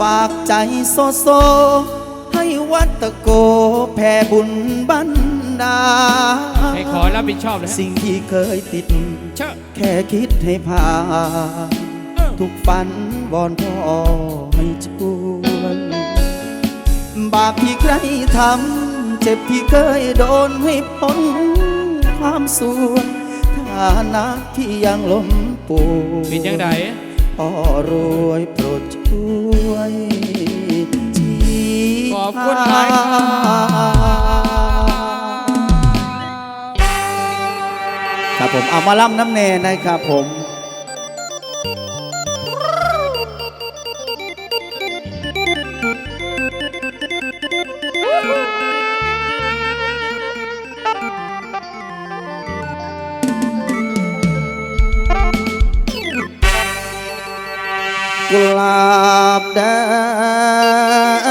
ฝากใจโซโซ ให้วัดตะโกแผ่บุญบันดาลให้ขอรับผิดชอบเลยฮะสิ่งที่เคยติด เชอะแค่คิดให้ผ่านเออทุกฝันวอนพ่อให้ช่วยบาปที่ใครทำเจ็บที่เคยโดนให้พ้นความสวยฐานะที่ยังล้มป่วยเป็นยังไง พ่อรวยโปรดช่วยชี้ขอบคุณหลายครับครับผมเอามาล่ำน้ำเนนะครับผม กุหลาบแด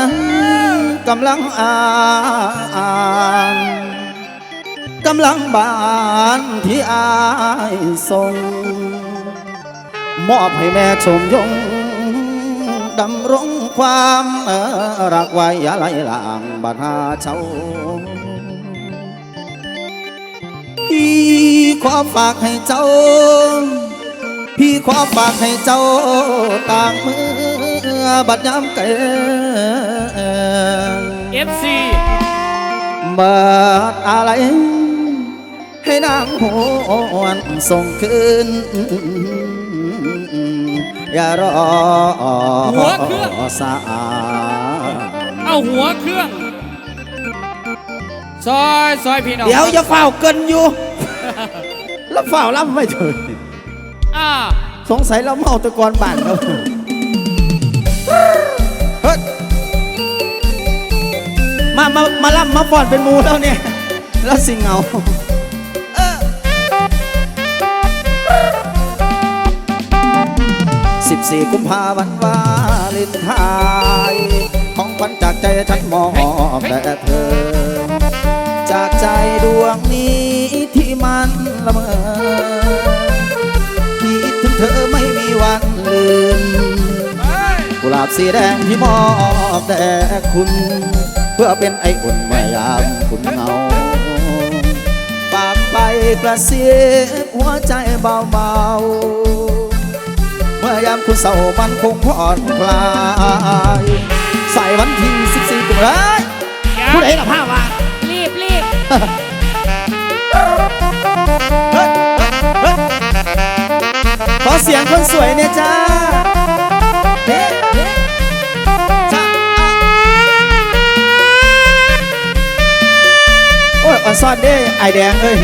งกำลังอ่านกำลังบานที่อายส่งมอบให้แม่ชมยงดำรงความรักไว้อย่าไหลหลางบาดหาเช้าพี่ขอฝากให้เจ้า พี่ขอฝากให้เจ้าต่างมือบัดยามเกินเอฟซีเบิดอะไร ให้นางหวนส่งคืนอย่ารอสายเอาหัวเครื่องซอยซอยพี่น้องเดี๋ยวอย่าเฝ้าเกินอยู่แล้วเฝ้าล่ำไม่ถึง อ่าสงสัยเราเมาตะกอนบ้านเราเฮ้ยมา มา มาล่ำมาฟอนเป็นมูแล้วเนี่ย แล้วสิเงาสิบสี่กุมภาพันธ์วาเลนไทน์ของขวัญจากใจฉันมอบแด่เธอ จากใจดวงนี้ที่มันละเมอ เธอไม่มีวันลืมกุหลาบสีแดงที่มอบแด่คุณ เพื่อเป็นไออุ่นเมื่อยามคุณเหงาฝากไปกระเสียหัวใจเบาๆ เมื่อยามคุณเศร้ามันคงผ่อนคลายใส่วันที่14กุมภาพันธ์ผู้ใดล่ะผ้าวะรีบรีบเฮ้ยเฮ้ยขอ เสียงคนสวยเนี่ยจ้าเฮ้เฮ้จ้าโอ้ยอ่อนซ่อนเด้ไอแดงเอ้ย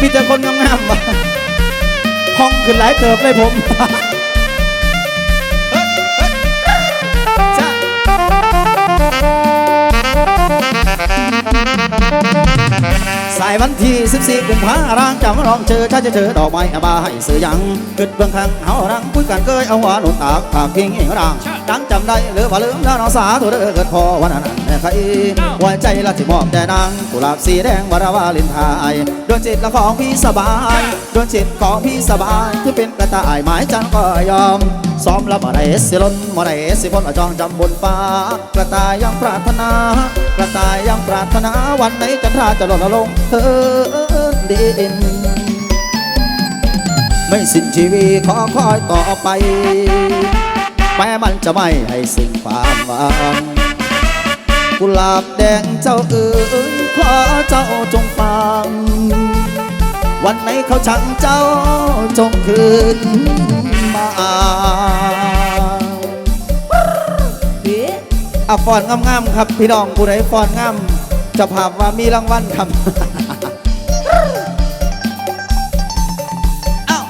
มีแต่คนงามๆวะห้องขึ้นหลายเติบเลยผม วันที่14กุมภาร่างจำลองเจอถ้าจะเจอดอกไม้อบาให้เสือยังกึดเบื้องข้างเฮารังคุยกันเกยเอาหัวหนุนตากผากเพียงเองร่างดังจำได้หรือว่าลืมดาวนอสาตัวเด้อเกิดพอวันนั้นแม่ใครไว้ใจละที่มอบแต่นางกุหลาบสีแดงวราวาลินไทยดวงจิตละของพี่สบายดวงจิตของพี่สบายที่เป็นกระต่ายหมายจันก็ยอมซ้อมล้วบ่ได้สิล้นบ่ได้สิพ้นว่าจองจำบนฟ้ากระต่ายยังปรารถนา ตายยังปรารถนาวันไหนจันทราจะหล่นลงเธอดินไม่สิ้นชีวิตขอคอยต่อไปแม้มันจะไม่ให้สิ้นความหวังกุหลาบแดงเจ้าเอ๋ยขอเจ้าจงฟัง วันไหนเขาชังเจ้าจงคืนมา อะฟอนงามๆครับ พี่น้องผู้ใดฟอนงามเจะภาพว่ามีรางวัลครับอ้าว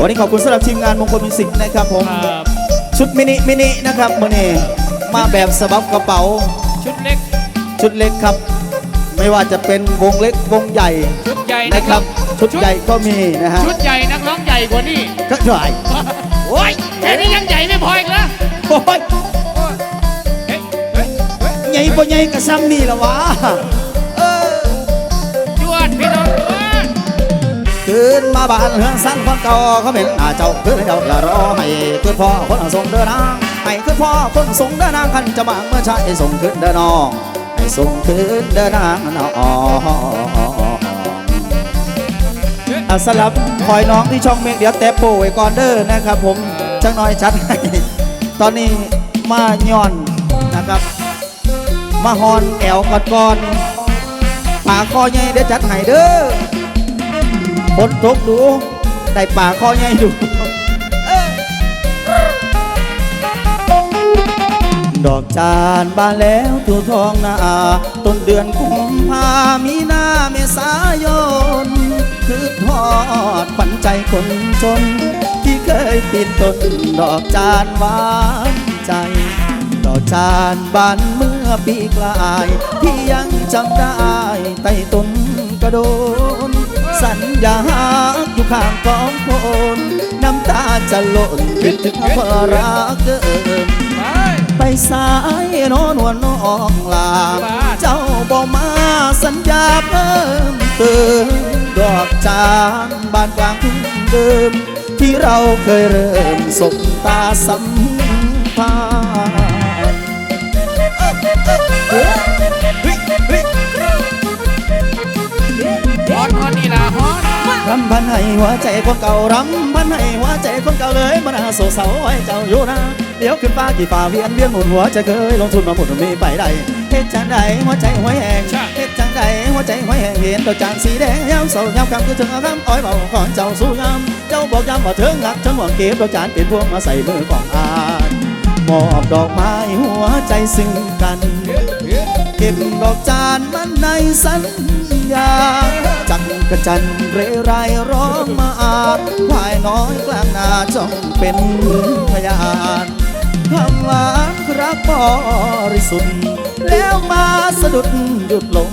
วันนี้ขอบคุณสำหรับทีมงานมงคลมิวสิกนะครับผมครับชุดมินิมินินะครับมื่อนี้มาแบบสบับกระเป๋า ชุดเล็ก ชุดเล็กครับ ไม่ว่าจะเป็นวงเล็กวงใหญ่ชุดใหญ่นะกคร้รัอบง ชุดใหญ่ก็มีนะฮะชุดใหญ่นักร้องใหญ่กว่านี้ก็ใหญ่โอ้ยแค่นี้ยังใหญ่ไม่พออีกแล้วโอ้ยเฮ้ยเฮ้ยเฮ้ยใหญ่ปะใหญ่กระซ้ำนี่ละวะเออจวดพี่น้องจวดคืขึ้นมาบ้านเฮือนสั้นคนเก่าเขาเป็นหน้าเจ้าขึ้นเจ้าอย่ารอให้ขึ้นพ่อคนส่งเดินนางให้ขึ้นพ่อคนส่งเดินนางคันจะบางเมื่อชายส่งขึ้นเดินน้องให้ส่งขึ้นเดินนางน้อง อะสลับคอยน้องที่ช่องเมฆเดี๋ยวแตะโปไว้ก่อนเด้อนะครับ ผมจังน้อยชัดให้ตอนนี้มาย่อนนะครับ มาฮอนแอวกอดก่อนป่าคอใหญ่เดี๋ยวจัดให้เด้อฝนตกดูได้ป่าคอใหญ่ดูดอกจานบานแล้วตัวทองนาต้นเดือนกุมภามีนาเมษายน คือทอดปันใจคนจน ที่เคยปีนต้นดอกจานหวานใจดอกจานบานเมื่อปีกลายที่ยังจำได้ใต้ต้นกระโดน สัญญาอยู่ข้างกองโคนน้ำตาจะหล่นคิดถึงเพอรักเกินไปไปสายโนนวลน้องลาบ้านเจ้าบอกมาสัญญาเพิ่ม เติมดอกจานบานกลางทุ่งเดิม ที่เราเคยเริ่มสบตาสัมพันธ์ฮอนฮอนนี่ละฮอนรำพันให้หัวใจคนเก่ารำพันให้หัวใจคนเก่าเลยมันน่าโศกเศร้าไว้เจ้าอยู่นะเดี๋ยวขึ้นฟ้ากี่ฟ้าเวียนเวียนหมุนหัวใจเคยลงทุนมาหมุนมีไปได้เฮ็ดจังใดหัวใจหัวแหงเฮ็ดจัง ใดหัวใจหัวแหงเห็นดอกจานสีแดงยามเศร้ายามคำคือถึงอารมณ์อ้อยเบาก่อนเจ้าสู้ยามเจ้าบอกยามว่าเถิงหักฉันหวังเก็บดอกจานเป็นพวงมาใส่มือของอานมอบดอกไม้หัวใจซึ่งกัน เก็บดอกจานมันในสัญญาจังกระจันเรไรร้องมาควายน้อยกลางนาจ้องเป็นพยานคำหวานรักบริสุทธิ์แล้วมาสะดุดหยุดลง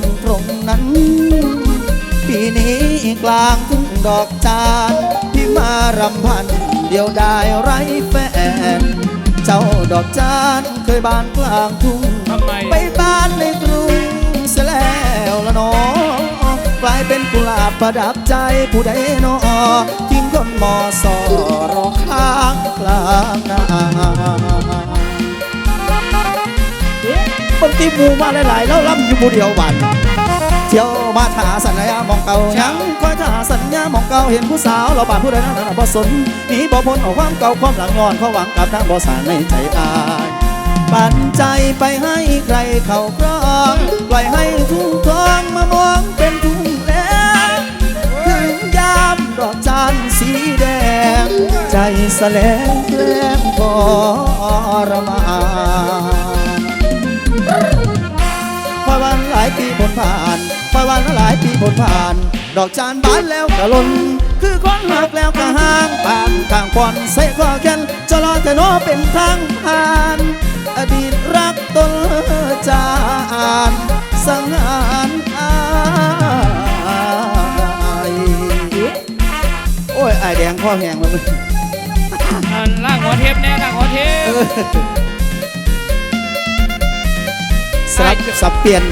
กลางทุ่งดอกจานที่มารำพันเดียวได้ไรแฟน เจ้าดอกจานเคยบานกลางทุ่งทำไม ไปบ้านในกรุงเสียแล้วละเนอกลายเป็นกุหลาบประดับใจผู้ใดหนอทิ้งคนมอสอรอข้างกลางนาคนที่หมูมาหลายๆแล้วล่ำอยู่ผู้เดียวบันเที่ยวมาถาสัญญามองเก่ายังคอยถาสัญญามองเก่าเห็นผู้สาวเราบานผู้ใดนั้นบ่สนหนีบ่พ้นเอาความเก่าความหลังงอนเขาหวังกับทางบ่สานในใจอายปั่นใจไปให้ใครเขาครองปล่อยให้ทุ่งทองมามองเป็นทุ่งแล้วถึงยามดอกจานสีแดง ใจแสลงแกล้งทรมาน วันหลายปีผลผ่านพอวันหลายปีผลผ่าน ดอกจานบานแล้วกะลนคือคนหักแล้วก็ห่างปางกลางปอนใส่ข้อแขนจะรอแต่โนอเป็นทางผ่าน อดีตรักตนจานสังหารอายโอ้ยไอายแดงข้อแหงแล้วมึงอันล่างหัวเทปแน่ล่างหัวเทป สับสับเปลี่ยน